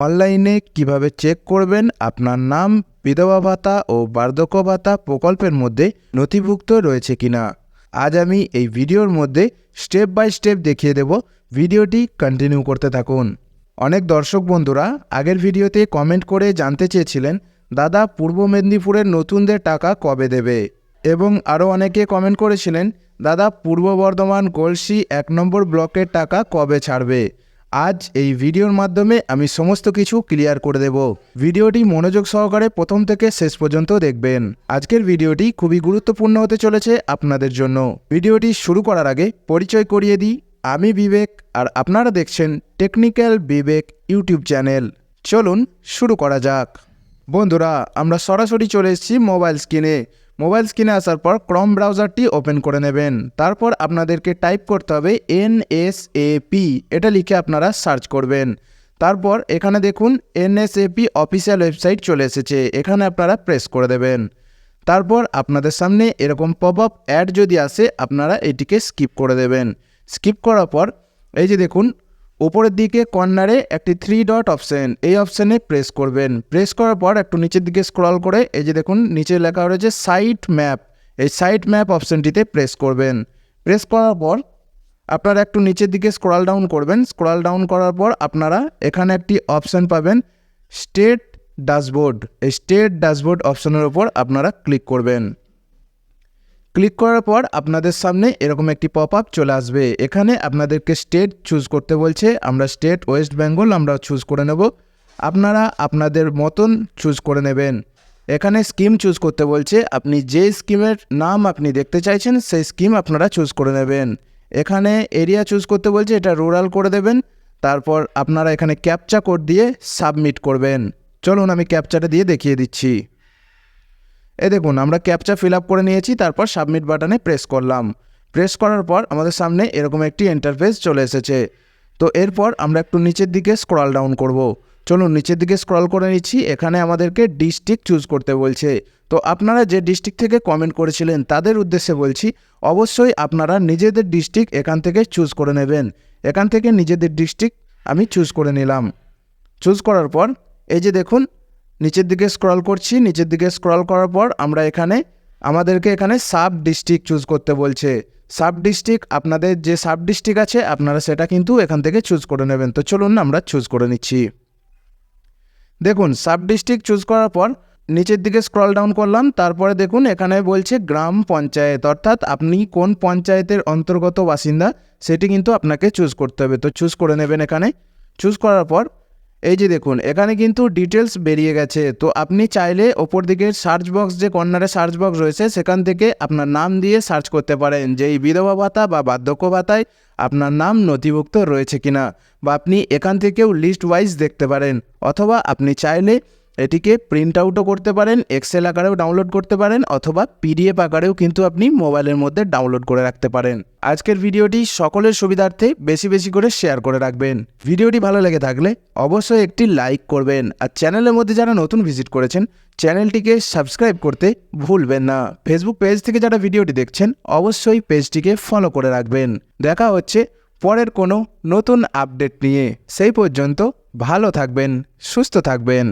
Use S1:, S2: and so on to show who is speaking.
S1: অনলাইনে কীভাবে চেক করবেন? আপনার নাম, বিধবা ভাতা ও বার্ধক্য ভাতা প্রকল্পের মধ্যে নথিভুক্ত রয়েছে কিনা? আজ আমি এই ভিডিওর মধ্যে স্টেপ বাই স্টেপ দেখিয়ে দেব। ভিডিওটি কন্টিনিউ করতে থাকুন। অনেক দর্শক বন্ধুরা, আগের ভিডিওতে কমেন্ট করে জানতে চেয়েছিলেন, দাদা, পূর্ব মেদিনীপুরের নতুনদের টাকা কবে দেবে? এবং আরও অনেকে কমেন্ট করেছিলেন, দাদা, পূর্ব বর্ধমান গলসি এক নম্বর ব্লকের টাকা কবে ছাড়বে? আজ এই ভিডিওর মাধ্যমে আমি সমস্ত কিছু ক্লিয়ার করে দেব। ভিডিওটি মনোযোগ সহকারে প্রথম থেকে শেষ পর্যন্ত দেখবেন। আজকের ভিডিওটি খুবই গুরুত্বপূর্ণ হতে চলেছে আপনাদের জন্য। ভিডিওটি শুরু করার আগে পরিচয় করিয়ে দিই। আমি বিবেক আর আপনারা দেখছেন টেকনিক্যাল বিবেক ইউটিউব চ্যানেল। চলুন শুরু করা যাক। বন্ধুরা, আমরা সরাসরি চলে এসেছি মোবাইল স্ক্রিনে মোবাইল স্ক্রিনে আসার পর ক্রম ব্রাউজারটি ওপেন করে নেবেন। তারপর আপনাদেরকে টাইপ করতে হবে এন এস এ পি এটা লিখে আপনারা সার্চ করবেন। তারপর এখানে দেখুন এনএসএপি অফিসিয়াল ওয়েবসাইট চলে এসেছে। এখানে আপনারা প্রেস করে দেবেন। তারপর আপনাদের সামনে এরকম পপ আপ অ্যাড যদি আসে, আপনারা এটিকে স্কিপ করে দেবেন। স্কিপ করার পর এই যে দেখুন উপরের দিকে কর্নারে একটি থ্রি ডট অপশন এই অপশানে প্রেস করবেন। প্রেস করার পর একটু নিচের দিকে স্ক্রল করে, এই যে দেখুন, নিচে লেখা রয়েছে সাইট ম্যাপ এই সাইট ম্যাপ অপশানটিতে প্রেস করবেন। প্রেস করার পর আপনারা একটু নিচের দিকে স্ক্রল ডাউন করবেন। স্ক্রল ডাউন করার পর আপনারা এখানে একটি অপশান পাবেন স্টেট ড্যাশবোর্ড এই স্টেট ড্যাশবোর্ড অপশনের ওপর আপনারা ক্লিক করবেন। ক্লিক করার পর আপনাদের সামনে এরকম একটি পপ আপ চলে আসবে। এখানে আপনাদেরকে স্টেট চুজ করতে বলছে। আমরা স্টেট ওয়েস্ট বেঙ্গল আমরা চুজ করে নেব। আপনারা আপনাদের মতন চুজ করে নেবেন। এখানে স্কিম চুজ করতে বলছে। আপনি যে স্কিমের নাম আপনি দেখতে চাইছেন, সেই স্কিম আপনারা চুজ করে নেবেন। এখানে এরিয়া চুজ করতে বলছে, এটা রুরাল করে দেবেন। তারপর আপনারা এখানে ক্যাপচা কোড দিয়ে সাবমিট করবেন। চলুন আমি ক্যাপচাটা দিয়ে দেখিয়ে দিচ্ছি। এই দেখুন, আমরা ক্যাপচা ফিল আপ করে নিয়েছি, তারপর সাবমিট বাটনে প্রেস করলাম। প্রেস করার পর আমাদের সামনে এরকম একটি ইন্টারফেস চলে এসেছে। তো এরপর আমরা একটু নিচের দিকে স্ক্রল ডাউন করব। চলুন, নিচের দিকে স্ক্রল করে নিচ্ছি। এখানে আমাদেরকে ডিস্ট্রিক্ট চুজ করতে বলছে। তো আপনারা যে ডিস্ট্রিক্ট থেকে কমেন্ট করেছিলেন, তাদের উদ্দেশ্যে বলছি, অবশ্যই আপনারা নিজেদের ডিস্ট্রিক্ট এখান থেকে চুজ করে নেবেন। এখান থেকে নিজেদের ডিস্ট্রিক্ট আমি চুজ করে নিলাম। চুজ করার পর, এই যে দেখুন নিচের দিকে স্ক্রল করছি, নিচের দিকে স্ক্রল করার পর আমরা এখানে, আমাদেরকে এখানে সাব ডিস্ট্রিক্ট চুজ করতে বলছে। সাব ডিস্ট্রিক্ট আপনাদের যে সাব ডিস্ট্রিক্ট আছে, আপনারা সেটা কিন্তু এখান থেকে চুজ করে নেবেন। তো চলুন আমরা চুজ করে নিচ্ছি। দেখুন সাব ডিস্ট্রিক্ট চুজ করার পর নিচের দিকে স্ক্রল ডাউন করলাম, তারপরে দেখুন এখানে বলছে গ্রাম পঞ্চায়েত। অর্থাৎ আপনি কোন পঞ্চায়েতের অন্তর্গত বাসিন্দা, সেটি কিন্তু আপনাকে চুজ করতে হবে। তো চুজ করে নেবেন এখানে। চুজ করার পর এই যে দেখুন, এখানে কিন্তু ডিটেলস বেরিয়ে গেছে। তো আপনি চাইলে ওপর দিকের সার্চ বক্স যে কর্নারে সার্চ বক্স রয়েছে, সেখান থেকে আপনার নাম দিয়ে সার্চ করতে পারেন যে এই বিধবা ভাতা বা বার্ধক্য ভাতায় আপনার নাম নথিভুক্ত রয়েছে কিনা। বা আপনি এখান থেকেও লিস্ট ওয়াইজ দেখতে পারেন। অথবা আপনি চাইলে এটিকে প্রিন্ট আউটও করতে পারেন এক্সেল আকারেও ডাউনলোড করতে পারেন, অথবা পিডিএফ আকারেও কিন্তু আপনি মোবাইলের মধ্যে ডাউনলোড করে রাখতে পারেন। আজকের ভিডিওটি সকলের সুবিধার্থে বেশি বেশি করে শেয়ার করে রাখবেন। ভিডিওটি ভালো লেগে থাকলে অবশ্যই একটি লাইক করবেন। আর চ্যানেলের মধ্যে যারা নতুন ভিজিট করেছেন চ্যানেলটিকে সাবস্ক্রাইব করতে ভুলবেন না। ফেসবুক পেজ থেকে যারা ভিডিওটি দেখছেন, অবশ্যই পেজটিকে ফলো করে রাখবেন। দেখা হচ্ছে পরের কোনো নতুন আপডেট নিয়ে। সেই পর্যন্ত ভালো থাকবেন, সুস্থ থাকবেন।